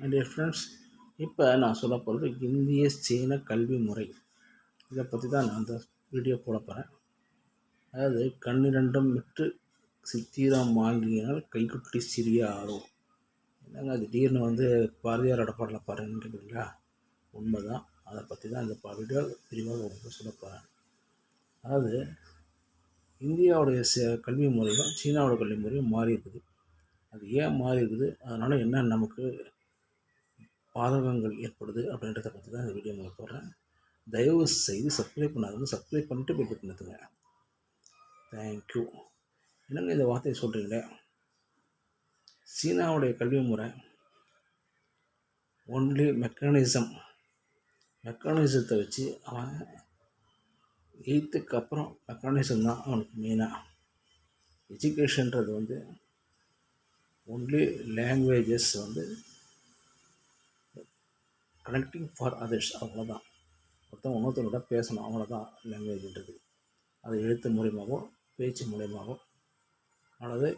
Dear friends இப்போ நான் சொல்ல போகிறது இந்திய சீன கல்வி முறை. இதை பற்றி தான் நான் அந்த வீடியோ போட போகிறேன் அதாவது கண்ணிரண்டும் விட்டு சித்திரம் வாங்கினால் கைக்குட்டி சிறிய ஆகும் என்னங்க திடீர்னு வந்து பாரதியாரோட பாடல பாருங்கிறீங்களா உண்மை தான் அதை பற்றி தான் இந்த வீடியோ விரிவாக உங்களுக்கு சொல்ல போகிறேன் அதாவது இந்தியாவுடைய ச கல்வி முறையும் சீனாவோட கல்வி முறையும் மாறி இருக்குது அது ஏன் மாறி இருக்குது அதனால் என்ன நமக்கு பாதகங்கள் ஏற்படுது அப்படின்றத பற்றி தான் இந்த வீடியோ உங்களுக்கு போடுறேன். தயவு செய்து சப்ஸ்கிரைப் பண்ணாதவங்க சப்ஸ்கிரைப் பண்ணிட்டு போய் பண்ணுதுங்க தேங்க்யூ என்னங்க இந்த வார்த்தையை சொல்கிறீங்களே சீனாவுடைய கல்வி முறை. ஒன்லி மெக்கானிசம் மெக்கானிசத்தை வச்சு அவன் எயித்துக்கு அப்புறம் மெக்கானிசம் தான் அவனுக்கு மெயினாக எஜுகேஷன்றது வந்து ஒன்லி லாங்குவேஜஸ் வந்து கனெக்டிங் ஃபார் அதர்ஸ் அவ்வளோதான் ஒருத்தன் இன்னொருத்தரோட பேசணும் அவ்வளோதான் லாங்குவேஜ்ன்றது அது எழுத்து மூலியமாகவும் பேச்சு மூலியமாகவும் அல்லது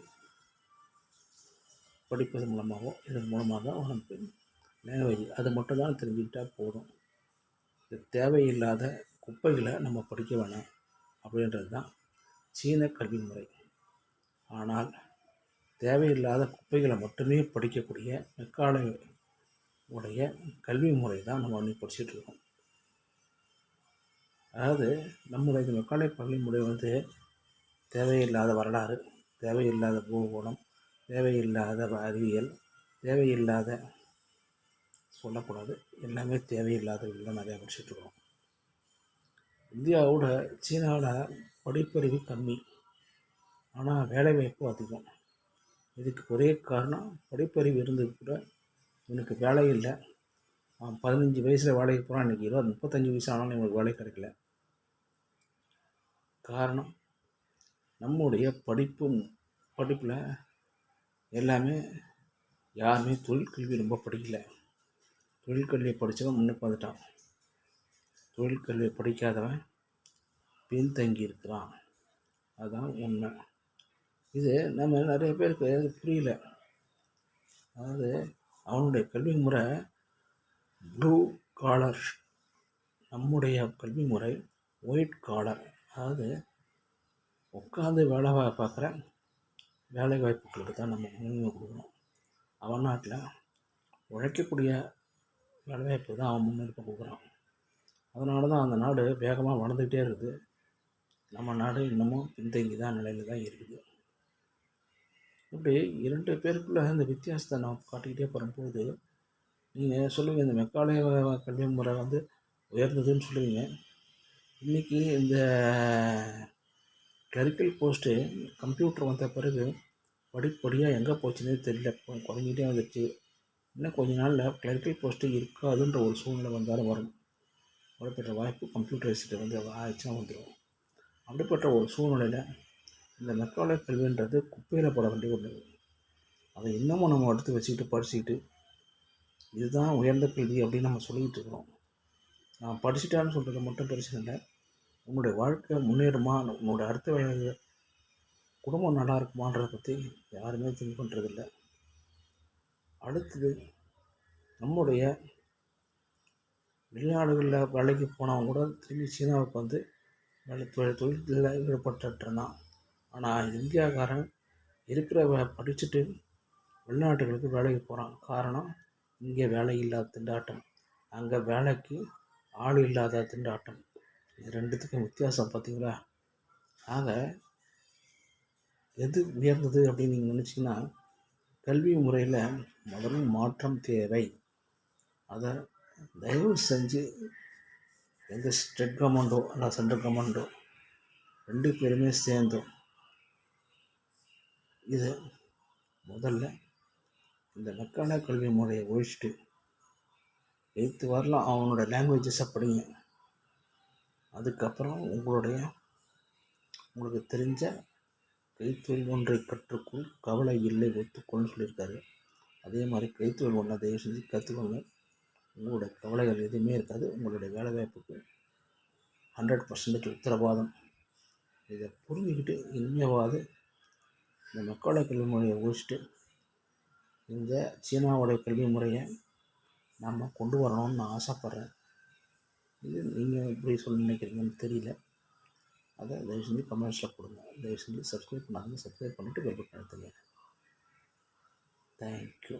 படிப்பது மூலமாகவோ இதன் மூலமாக தான் நமக்கு லாங்குவேஜ் அது மட்டும் தான் தெரிஞ்சுக்கிட்டால் போதும். இது தேவையில்லாத குப்பைகளை நம்ம படிக்க வேணாம் அப்படின்றது தான் சீன கல்வி முறை. ஆனால் தேவையில்லாத குப்பைகளை மட்டுமே படிக்கக்கூடிய மெக்கால உடைய கல்வி முறை தான் நம்ம வந்து படிச்சுட்டு இருக்கோம். அதாவது நம்முடைய இந்த மெக்காலை முறை வந்து தேவையில்லாத வரலாறு தேவையில்லாத பூகோளம் தேவையில்லாத அறிவியல் தேவையில்லாத சொல்லக்கூடாது. எல்லாமே தேவையில்லாதவர்கள் நிறையா படிச்சுட்டு இருக்கோம். இந்தியாவோட சீனாவில் படிப்பறிவு கம்மி. ஆனால் வேலைவாய்ப்பு அதிகம். இதுக்கு ஒரே காரணம் படிப்பறிவு இருந்தது கூட இவனுக்கு வேலை இல்லை. அவன் பதினஞ்சு வயசில் வேலைக்கு போகிறான் இன்றைக்கி இருபது முப்பத்தஞ்சு வயசு ஆனாலும் இவனுக்கு வேலை கிடைக்கல. காரணம் நம்முடைய படிப்பு படிப்பில் எல்லாமே யாருமே தொழிற்கல்வி ரொம்ப படிக்கல. தொழிற்கல்வியை படித்தவன் முன்னுக்கு வந்துட்டான். தொழிற்கல்வியை படிக்காதவன் பின்தங்கி இருக்கிறான். அதுதான் உண்மை. இது நம்ம நிறைய பேருக்கு அது புரியல. அதாவது அவனுடைய கல்வி முறை ப்ளூ காலர் நம்முடைய கல்வி முறை ஒயிட் காலர் அதாவது உட்காந்து வேலை பார்க்குற வேலை வாய்ப்புகளுக்கு தான் நம்ம முன்னுரிமை கொடுக்கணும். அவன் நாட்டில் உழைக்கக்கூடிய வேலைவாய்ப்பு தான் அவன் முன்னுரிமை கொடுக்குறான். அதனால தான் அந்த நாடு வேகமாக வளர்ந்துக்கிட்டே இருக்குது. நம்ம நாடு இன்னமும் பின்தங்கி தான் நிலையில் தான் இருக்குது. இப்படி இரண்டு பேருக்குள்ள இந்த வித்தியாசத்தை நான் காட்டிக்கிட்டே வரும்போது நீங்கள் சொல்லுவீங்க இந்த மெக்காலய கல்வி முறை வந்து உயர்ந்ததுன்னு சொல்லுவீங்க. இன்றைக்கி இந்த கிளரிக்கல் போஸ்ட்டு கம்ப்யூட்டர் வந்த பிறகு படிப்படியாக எங்கே போச்சுன்னே தெரியல. குறைஞ்சிட்டே வந்துடுச்சு இன்னும் கொஞ்ச நாளில் கிளரிக்கல் போஸ்ட்டு இருக்காதுன்ற ஒரு சூழ்நிலை வந்தாலும் வரும். அப்படிப்பட்ட வாய்ப்பு கம்ப்யூட்டரைஸ்டு வந்து ஆயிடுச்சுன்னா வந்துடும் அப்படிப்பட்ட ஒரு சூழ்நிலையில் இந்த மெக்காலய கல்வின்றது குப்பையில் போட வேண்டிய ஒன்று அதை இன்னமும் நம்ம எடுத்து வச்சுக்கிட்டு படிச்சுக்கிட்டு இதுதான் உயர்ந்த கல்வி அப்படின்னு நம்ம சொல்லிக்கிட்டு இருக்கிறோம். நான் படிச்சுட்டான்னு சொல்கிறது மட்டும் பிரச்சனை இல்லை. உன்னுடைய வாழ்க்கை முன்னேறுமா? உன்னோட அடுத்த வேலை குடும்பம் நல்லா இருக்குமான்றதை பற்றி யாருமே திங்க் பண்ணுறதில்ல அடுத்தது நம்முடைய வெளிநாடுகளில் வேலைக்கு போனவங்க கூட திரும்பி சீனாவுக்கு வந்து வேலை தொழில் தொழிலில் ஈடுபட்டுட்டு ஆனால் இந்தியாக்காரன் இருக்கிற படிச்சுட்டு வெளிநாட்டுகளுக்கு வேலைக்கு போகிறான் காரணம் இங்கே வேலை இல்லாத திண்டாட்டம். அங்கே வேலைக்கு ஆள் இல்லாத திண்டாட்டம். இது ரெண்டுத்துக்கும் வித்தியாசம் பார்த்தீங்களா ஆக எது உயர்ந்தது அப்படின்னு நீங்கள் நினச்சிங்கன்னா கல்வி முறையில் முதல் மாற்றம் தேவை. அதை தயவு செஞ்சு எந்த ஸ்டேட் கவர்மெண்ட்டோ இல்லை சென்ட்ரல் கவர்மெண்ட்டோ ரெண்டு பேருமே சேர்ந்தோம் இது முதல்ல இந்த மெக்கான கல்வி முறையை ஒழிச்சிட்டு எயித்து வரலாம். அவனோட லாங்குவேஜஸை படிங்க. அதுக்கப்புறம் உங்களுடைய உங்களுக்கு தெரிஞ்ச கைத்தொழில் ஒன்றை கற்றுக்கொள். கவலை இல்லை ஒத்துக்கொள்னு சொல்லியிருக்காரு. அதே மாதிரி கைத்தொழில் ஒன்றை தயவு செஞ்சு கற்றுக்கோங்க. உங்களுடைய கவலைகள் எதுவுமே இருக்காது. உங்களுடைய வேலைவாய்ப்புக்கு ஹண்ட்ரட் பர்சன்டேஜ் உத்தரவாதம். இதை புரிஞ்சுக்கிட்டு இனிமேவாது இந்த மக்களோட கல்வி முறையை ஒழிச்சிட்டு இந்த சீனாவோடைய கல்வி முறையை நம்ம கொண்டு வரணும்னு நான் ஆசைப்பட்றேன். இது நீங்கள் எப்படி சொல்ல நினைக்கிறீங்கன்னு தெரியல. அதை தயவு செஞ்சு கமெண்ட்ஸில் கொடுங்க. தயவு செஞ்சு சப்ஸ்கிரைப் பண்ணாதீங்க சப்ஸ்கிரைப் பண்ணிவிட்டு பெல் பட்டன் எடுத்துங்க தேங்க்யூ